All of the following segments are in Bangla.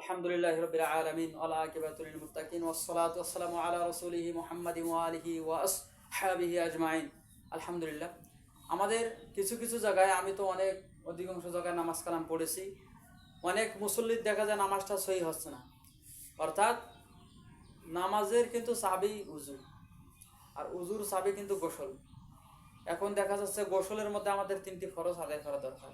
আলহামদুলিল্লাহ রবিল আলমিন আল্লাহ আকিবাতুল আলা রসুলিহি মোহাম্মদ ওয়ালিহি ওয়াসহাবিহি আজমাইন। আলহামদুলিল্লাহ। আমাদের কিছু কিছু জায়গায় আমি তো অনেক অধিকাংশ জায়গায় নামাজ কালাম পড়েছি। অনেক মুসল্লির দেখা যায় নামাজটা সহি হচ্ছে না। অর্থাৎ নামাজের কিন্তু চাবি উজু। আর উজুর চাবি কিন্তু গোসল। এখন দেখা যাচ্ছে গোসলের মধ্যে আমাদের তিনটি খরচ আদায় করা দরকার।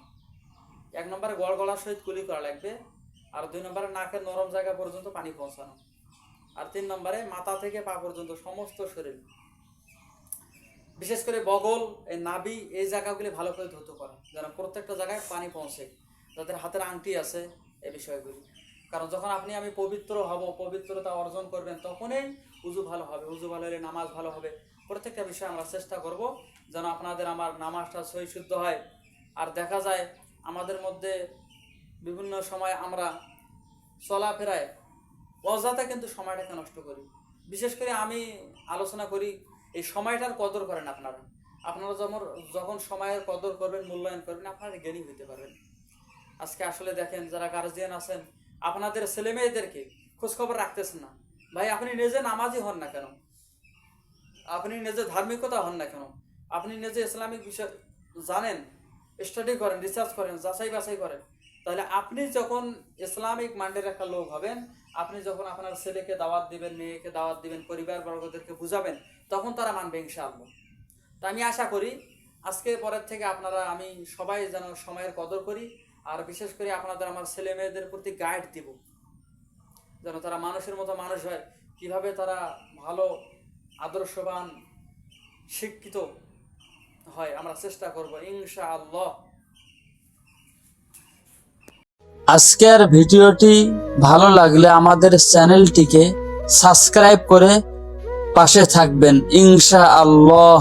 এক নম্বরে গড় গলার সহিত কুলি করা লাগবে। আর দুই নম্বরে নাকের নরম জায়গা পর্যন্ত পানি পৌঁছানো। আর তিন নম্বরে মাথা থেকে পা পর্যন্ত সমস্ত শরীর। বিশেষ করে বগল, এই নাবি এই জায়গাগুলি ভালো করে ধুত করা, যেন প্রত্যেকটা জায়গায় পানি পৌঁছে। যাদের হাতের আংটি আছে এই বিষয়গুলি। কারণ যখন আপনি, আমি পবিত্র হব, পবিত্রতা অর্জন করবেন, তখনই উজু ভালো হবে। উজু ভালো হলে নামাজ ভালো হবে। প্রত্যেকটা বিষয়ে আমরা চেষ্টা করব যেন আপনাদের আমার নামাজটা সহি শুদ্ধ হয়। আর দেখা যায়, আমাদের মধ্যে বিভিন্ন সময় আমরা চলাফেরায়। অজাতে কিন্তু সময়টাকে নষ্ট করি। বিশেষ করে আমি আলোচনা করি, এই সময়টার কদর করেন আপনারা। আপনারা যখন যখন সময়ের কদর করবেন, মূল্যায়ন করবেন আপনারা জ্ঞানী হইতে পারবেন। আজকে আসলে দেখেন, যারা গার্জিয়ান আছেন, আপনাদের ছেলে মেয়েদেরকে খোঁজখবর রাখতেছেন না। ভাই, আপনি নিজে নামাজি হন না কেন? আপনি নিজে ধার্মিকতা হন না কেন? আপনি নিজে ইসলামিক বিষয় জানেন স্টাডি করেন রিসার্চ করেন যাচাই বাছাই করেন। তাহলে আপনি যখন ইসলামিক মাইন্ডের একটা লোক হবেন, আপনি যখন আপনার ছেলেকে দাওয়াত দিবেন, মেয়েকে দাওয়াত দিবেন পরিবার বর্গদেরকে বুঝাবেন, তখন তারা মানবে ইনশাআল্লাহ। তা আমি আশা করি আজকে পরের থেকে আপনারা, আমি সবাই যেন সময়ের কদর করি, আর বিশেষ করে আপনাদের আমার ছেলে মেয়েদের প্রতি গাইড দিব। যেন তারা মানুষের মতো মানুষ হয়, কীভাবে তারা ভালো, আদর্শবান, শিক্ষিত হয়, আমরা চেষ্টা করব, ইনশাআল্লাহ। আজকের ভিডিওটি ভালো লাগলে আমাদের চ্যানেলটিকে সাবস্ক্রাইব করে পাশে থাকবেন। ইনশা আল্লাহ